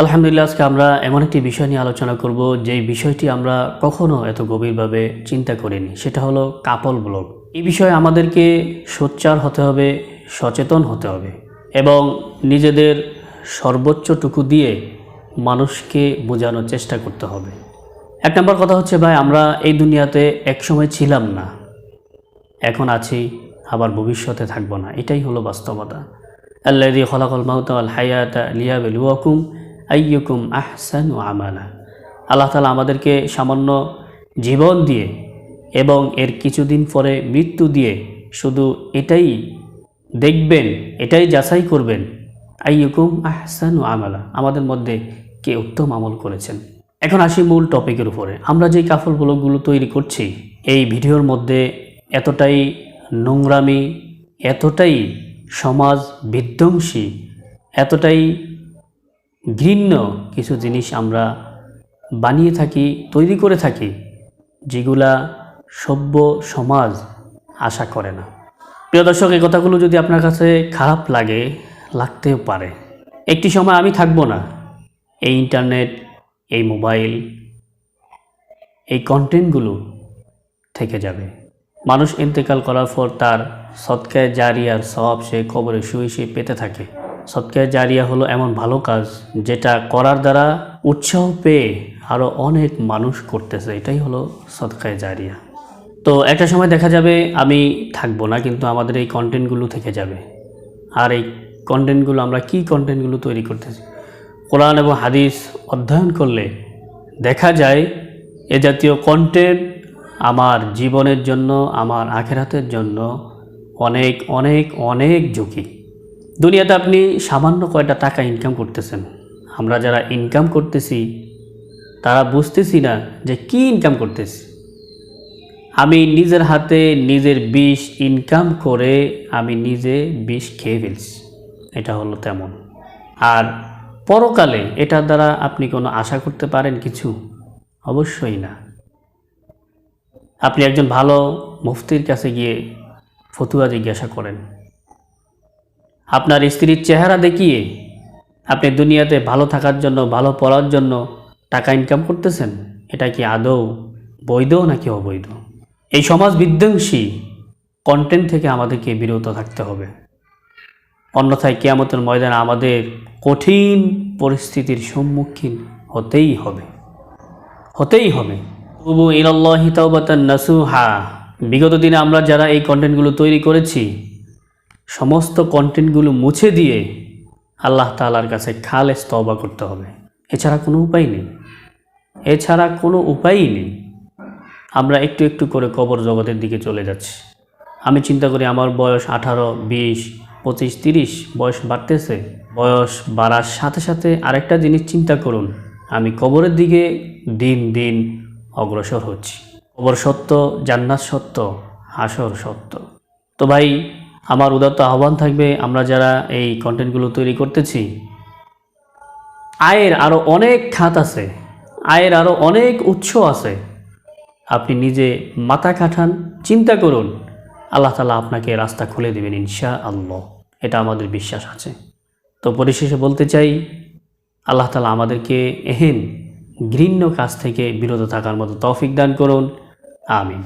আলহামদুলিল্লাহ, আজকে আমরা এমন একটি বিষয় নিয়ে আলোচনা করব, যেই বিষয়টি আমরা কখনো এত গভীরভাবে চিন্তা করিনি। সেটা হলো কাপল ব্লগ। এই বিষয়ে আমাদেরকে সোচ্চার হতে হবে, সচেতন হতে হবে এবং নিজেদের সর্বোচ্চটুকু দিয়ে মানুষকে বোঝানোর চেষ্টা করতে হবে। এক নম্বর কথা হচ্ছে, ভাই, আমরা এই দুনিয়াতে একসময় ছিলাম না। এখন আছি, আবার ভবিষ্যতে থাকব না। এটাই হলো বাস্তবতা। আল্লাদি খলাকল মাউত আল হায়াতা লিয়াবেল ওয়াকুম আইয়ুকুম আহসান ও আমালা। আল্লাহ তালা আমাদেরকে সামান্য জীবন দিয়ে এবং এর কিছুদিন পরে মৃত্যু দিয়ে শুধু এটাই দেখবেন, এটাই যাচাই করবেন, আইয়ুকুম আহসান ও আমালা। আমাদের মধ্যে কে উত্তম আমল করেছেন। এখন আসি মূল টপিকের উপরে। আমরা যেই কাফল ব্লগগুলো তৈরি করছি, এই ভিডিওর মধ্যে এতটাই নোংরামি, এতটাই সমাজ বিধ্বংসী, এতটাই ঘৃণ্য কিছু জিনিস আমরা বানিয়ে থাকি, তৈরি করে থাকি, যেগুলা সভ্য সমাজ আশা করে না। প্রিয় দর্শক, এই কথাগুলো যদি আপনার কাছে খারাপ লাগে, লাগতেও পারে। একটি সময় আমি থাকব না। এই ইন্টারনেট, এই মোবাইল, এই কন্টেন্টগুলো থেকে যাবে। মানুষ ইন্তেকাল করার পর তার সৎকায় জারিয়ার সব সে কবরে শুয়ে শুয়ে পেতে থাকে। সৎকায় জারিয়া হলো এমন ভালো কাজ যেটা করার দ্বারা উৎসাহ পেয়ে আরও অনেক মানুষ করতেছে। এটাই হলো সৎকায় জারিয়া। তো একটা সময় দেখা যাবে আমি থাকব না, কিন্তু আমাদের এই কন্টেন্টগুলো থেকে যাবে। আর এই কন্টেন্টগুলো আমরা কি কন্টেন্টগুলো তৈরি করতেছি? কোরআন এবং হাদিস অধ্যয়ন করলে দেখা যায় এ জাতীয় কন্টেন্ট আমার জীবনের জন্য, আমার আখেরাতের জন্য অনেক অনেক অনেক ঝুঁকি। দুনিয়াতে আপনি সামান্য কয়টা টাকা ইনকাম করতেছেন। আমরা যারা ইনকাম করতেছি, তারা বুঝতেছি না যে কি ইনকাম করতেছি। আমি নিজের হাতে নিজের বিষ ইনকাম করে আমি নিজে বিষ খেয়ে ফেলছি। এটা হলো তেমন। আর পরকালে এটার দ্বারা আপনি কোনো আশা করতে পারেন কিছু? অবশ্যই না। আপনি একজন ভালো মুফতির কাছে গিয়ে ফতুয়া জিজ্ঞাসা করেন। আপনার স্ত্রীর চেহারা দেখিয়ে আপনি দুনিয়াতে ভালো থাকার জন্য, ভালো পড়ার জন্য টাকা ইনকাম করতেছেন, এটা কি আদৌ বৈধ নাকি অবৈধ? এই সমাজ বিধ্বংসী কন্টেন্ট থেকে আমাদেরকে বিরত থাকতে হবে। অন্যথায় কেয়ামতের ময়দানে আমাদের কঠিন পরিস্থিতির সম্মুখীন হতেই হবে। হতেই হবে। তবু ইলাল্লাহি তাওবাতান নাসুহা। বিগত দিনে আমরা যারা এই কন্টেন্টগুলো তৈরি করেছি সমস্ত কন্টেন্টগুলো মুছে দিয়ে আল্লাহ তাআলার কাছে খালেস তওবা করতে হবে। এছাড়া কোনো উপায় নেই। এছাড়া কোনো উপায়ই নেই। আমরা একটু একটু করে কবর জগতের দিকে চলে যাচ্ছি। আমি চিন্তা করি আমার বয়স আঠারো, বিশ, পঁচিশ, তিরিশ, বয়স বাড়তেছে। বয়স বাড়ার সাথে সাথে আরেকটা জিনিস চিন্তা করুন। আমি কবরের দিকে দিন দিন অগ্রসর হচ্ছি। কবর সত্য, জান্নাত সত্য, হাসর সত্য। তো ভাই আমার উদাত্ত আহ্বান থাকবে, আমরা যারা এই কন্টেন্টগুলো তৈরি করতেছি, আয়ের আরও অনেক খাত আছে, আয়ের আরও অনেক উৎস আছে, আপনি নিজে মাথা কাঠান চিন্তা করুন, আল্লাহ তালা আপনাকে রাস্তা খুলে দেবেন ইনশা আল্লাহ এটা আমাদের বিশ্বাস আছে। তো পরিশেষে বলতে চাই, আল্লাহ তালা আমাদেরকে এহেন ঘৃণ্য কাজ থেকে বিরত থাকার মতো তৌফিক দান করুন, আমিন।